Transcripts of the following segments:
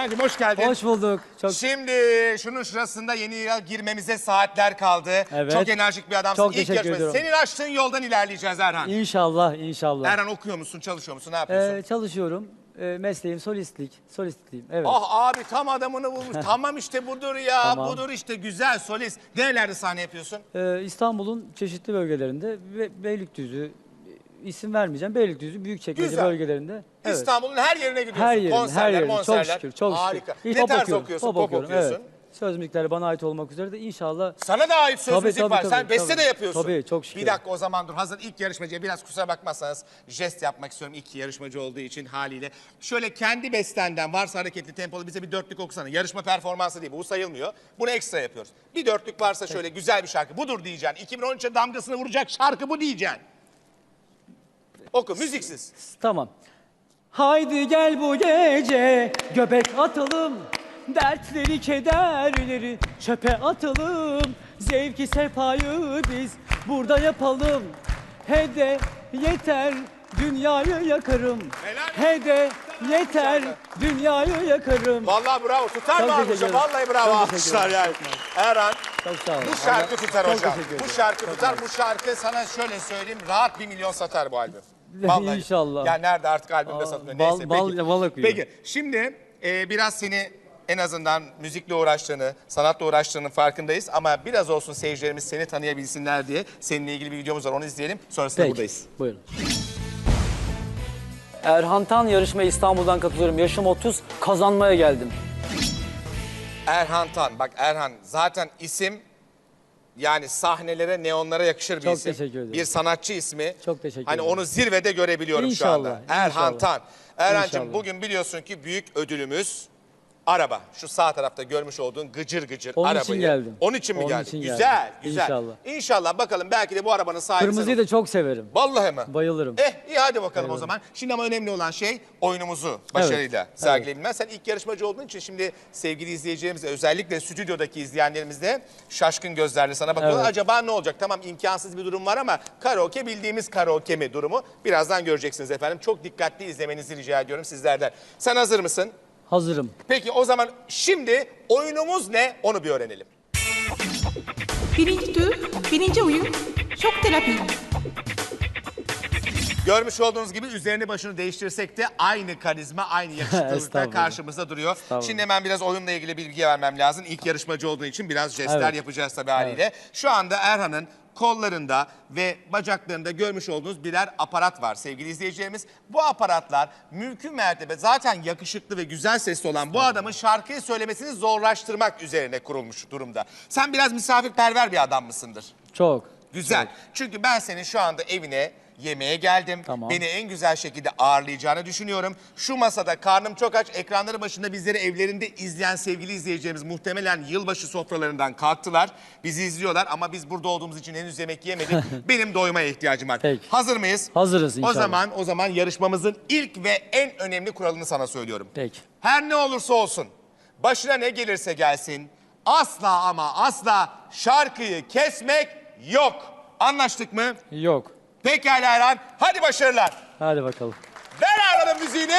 Erhan'cığım hoş geldin. Hoş bulduk. Çok Şimdi şunun şurasında yeni yıla girmemize saatler kaldı. Evet. Çok enerjik bir adamsın. Çok İlk teşekkür yarışma. ediyorum. Senin açtığın yoldan ilerleyeceğiz Erhan. inşallah inşallah. Erhan okuyor musun, çalışıyor musun, ne yapıyorsun? Ee, çalışıyorum. Ee, mesleğim solistlik. Solistliyim. Evet. Ah abi tam adamını bulmuş. tamam işte budur ya. Tamam. Budur işte güzel solist. Nerelerde sahne yapıyorsun? Ee, İstanbul'un çeşitli bölgelerinde ve Beylikdüzü isim vermeyeceğim. Beylikdüzü, Büyükçekmece Güzel. bölgelerinde. Evet. İstanbul'un her yerine gidiyorsun. Her yerin, Konserler, her yerin. Çok monserler. şükür, çok Harika. şükür. Ne tarz okuyorum, okuyorsun? Pop, Pop, okuyorum, okuyorsun. Evet. Söz müzikleri bana ait olmak üzere de inşallah Sana da ait söz Tabii, müzik tabii, var. tabii, Sen beste tabii. de yapıyorsun. Tabii, çok şükür. Bir dakika o zaman dur. Hazır ilk yarışmacıya biraz kusura bakmazsanız jest yapmak istiyorum. İlk yarışmacı olduğu için haliyle. Şöyle kendi bestenden varsa hareketli tempolu bize bir dörtlük okusana. Yarışma performansı değil bu sayılmıyor. Bunu ekstra yapıyoruz. Bir dörtlük varsa şöyle güzel bir şarkı. Budur diyeceksin. 2013'e damgasını vuracak şarkı bu diyeceksin. Oku müziksiz. Tamam. Haydi gel bu gece göbek atalım. Dertleri kederleri çöpe atalım. Zevki sefayı biz burada yapalım. Hede yeter dünyayı yakarım. Helal. Hede yeter dünyayı yakarım. Vallahi bravo. Tutar Çok mı teşekkür almışım? ederim. Vallahi bravo. Çok teşekkür yani. ederim. Erhan Çok sağ olun. Bu şarkı Allah- tutar Çok hocam. teşekkür ederim. Bu şarkı tutar. Bu şarkı sana şöyle söyleyeyim rahat bir milyon satar bu albüm. Vallahi. İnşallah. Ya nerede artık albümde Aa, satılıyor. bal- Neyse bal- peki. bal akıyor. Peki şimdi e, biraz seni en azından müzikle uğraştığını, sanatla uğraştığının farkındayız. Ama biraz olsun seyircilerimiz seni tanıyabilsinler diye seninle ilgili bir videomuz var. Onu izleyelim. Sonrasında Peki, buradayız. Buyurun. Erhan Tan yarışmaya İstanbul'dan katılıyorum. Yaşım 30, kazanmaya geldim. Erhan Tan. Bak Erhan zaten isim yani sahnelere, neonlara yakışır bir Çok isim. teşekkür ederim. Bir sanatçı ismi. Çok teşekkür hani ederim. onu zirvede görebiliyorum şu İnşallah, anda. Erhan inşallah. Tan. Erhan'cığım İnşallah. bugün biliyorsun ki büyük ödülümüz araba. Şu sağ tarafta görmüş olduğun gıcır gıcır Onun için arabayı. geldim. Onun için mi Onun geldin? için güzel, geldim. güzel. İnşallah. İnşallah bakalım belki de bu arabanın sahibi Kırmızıyı sen da çok severim. Vallahi mi? Bayılırım. Eh iyi hadi bakalım o zaman. Şimdi ama önemli olan şey oyunumuzu başarıyla Evet, sergileyebilmen. Sen ilk yarışmacı olduğun için şimdi sevgili izleyicilerimiz özellikle stüdyodaki izleyenlerimiz de şaşkın gözlerle sana bakıyorlar. Evet. Acaba ne olacak? Tamam imkansız bir durum var ama karaoke bildiğimiz karaoke mi durumu? Birazdan göreceksiniz efendim. Çok dikkatli izlemenizi rica ediyorum sizlerden. Sen hazır mısın? Hazırım. Peki o zaman şimdi oyunumuz ne? Onu bir öğrenelim. Birinci tur, birinci oyun, şok terapi. Görmüş olduğunuz gibi üzerini başını değiştirsek de aynı karizma, aynı yakışıklılıkta Estağfurullah. karşımızda duruyor. Estağfurullah. Şimdi hemen biraz oyunla ilgili bilgi vermem lazım. İlk yarışmacı olduğu için biraz jestler Evet. yapacağız tabii haliyle. Şu anda Erhan'ın kollarında ve bacaklarında görmüş olduğunuz birer aparat var sevgili izleyicilerimiz. Bu aparatlar mümkün mertebe zaten yakışıklı ve güzel sesli olan bu adamın şarkıyı söylemesini zorlaştırmak üzerine kurulmuş durumda. Sen biraz misafirperver bir adam mısındır? Çok. Güzel. Çünkü ben senin şu anda evine yemeğe geldim. Tamam. Beni en güzel şekilde ağırlayacağını düşünüyorum. Şu masada karnım çok aç. Ekranları başında bizleri evlerinde izleyen sevgili izleyicilerimiz muhtemelen yılbaşı sofralarından kalktılar. Bizi izliyorlar ama biz burada olduğumuz için henüz yemek yemedik. Benim doymaya ihtiyacım var. Peki. Hazır mıyız? Hazırız O inşallah. zaman o zaman yarışmamızın ilk ve en önemli kuralını sana söylüyorum. Peki. Her ne olursa olsun, başına ne gelirse gelsin, asla ama asla şarkıyı kesmek yok. Anlaştık mı? Yok. Pekala Erhan, hadi başarılar. Hadi bakalım. Ver Erhan'ın müziğini.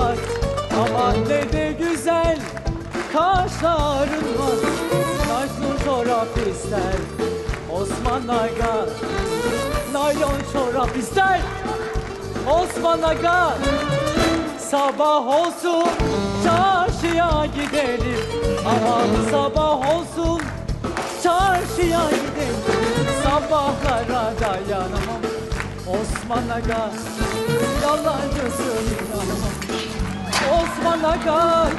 Var. Aman ne de güzel kaşların var. Naylon çorap ister Osman Aga. Naylon çorap ister Osman Aga. Sabah olsun çarşıya gidelim. Aman sabah olsun çarşıya gidelim. Sabahlara dayanamam Osman Aga. Yalancısın inanamam Osman Aga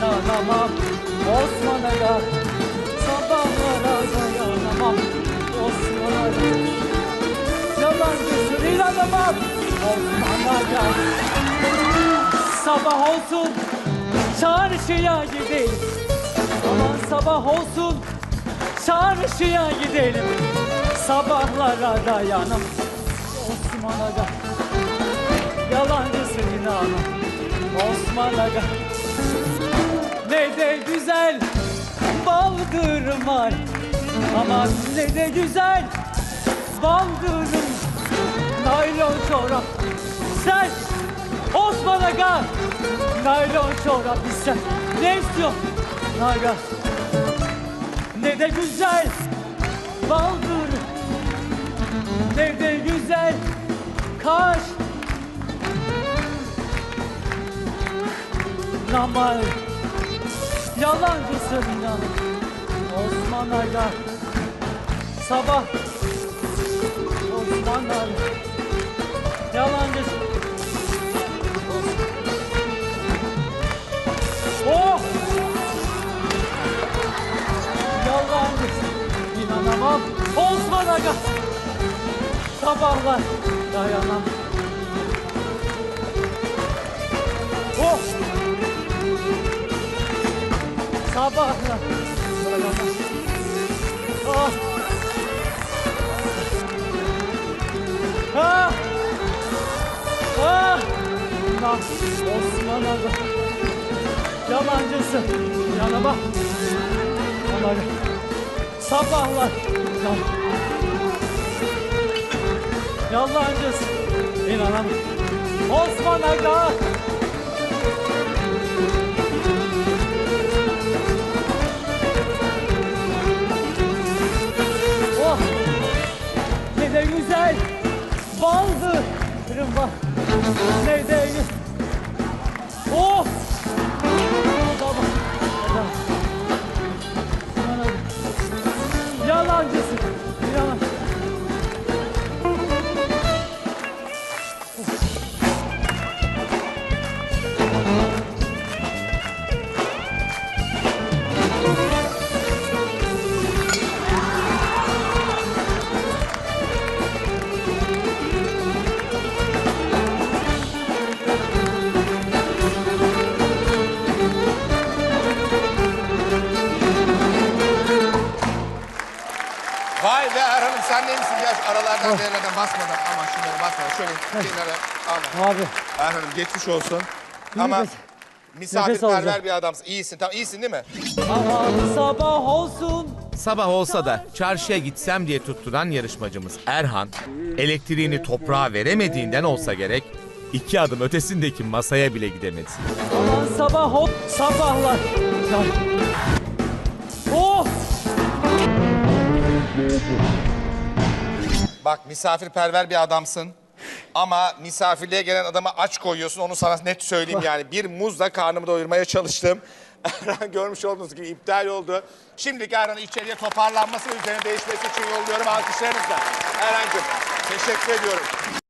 Dayanamam. Osman Aga Sabahlara dayanamam. Osman Aga Yalamam Osman Aga Sabah olsun. Çarşıya gidelim. Aman sabah olsun. Çarşıya gidelim. Sabahlara dayanam Osman Aga. Yalancısın inanam Osman Aga. Ne de güzel Baldırım var Aman ne de güzel Baldırım. Naylon çorap Sen Osman Aga. Naylon çorap sen. Ne istiyorsun Aga? Ne de güzel Baldır. Ne de Kaş Namay Yalancısın inan Osman Aga Sabah. Osman Aga Yalancısın Oh! Yalancısın İnanamam. Osman Aga Sabahlar Dayanam Oh! Sabahlar Dayanam Ah! Ah! Ah! Lan Osman Aga Yalancısın. Yanıma. Onları Sabahlar Yan Yalancısın İnanam Osman Aga. Oh. Ne de güzel. Baldırım var Ne de güzel Oh. Yalancısın. Vay be Erhan'ım sen neymişsin ya Şu aralardan değerlerden basmadan ama şunları basmadan şöyle kenara al. Abi. Erhan'ım geçmiş olsun. Bir Ama nefes- misafirperver bir adamsın. İyisin tamam iyisin değil mi? Aman sabah olsun. Sabah olsa da çarşıya gitsem diye tutturan yarışmacımız Erhan, elektriğini toprağa veremediğinden olsa gerek, iki adım ötesindeki masaya bile gidemedi. Aman sabah ol. Sabahlar. Bak misafirperver bir adamsın. Ama misafirliğe gelen adama aç koyuyorsun. Onu sana net söyleyeyim yani. Bir muzla karnımı doyurmaya çalıştım. Erhan görmüş olduğunuz gibi iptal oldu. Şimdilik Erhan'ı içeriye toparlanması üzerine değişmesi için yolluyorum alkışlarınızla. Erhan'cığım teşekkür ediyorum.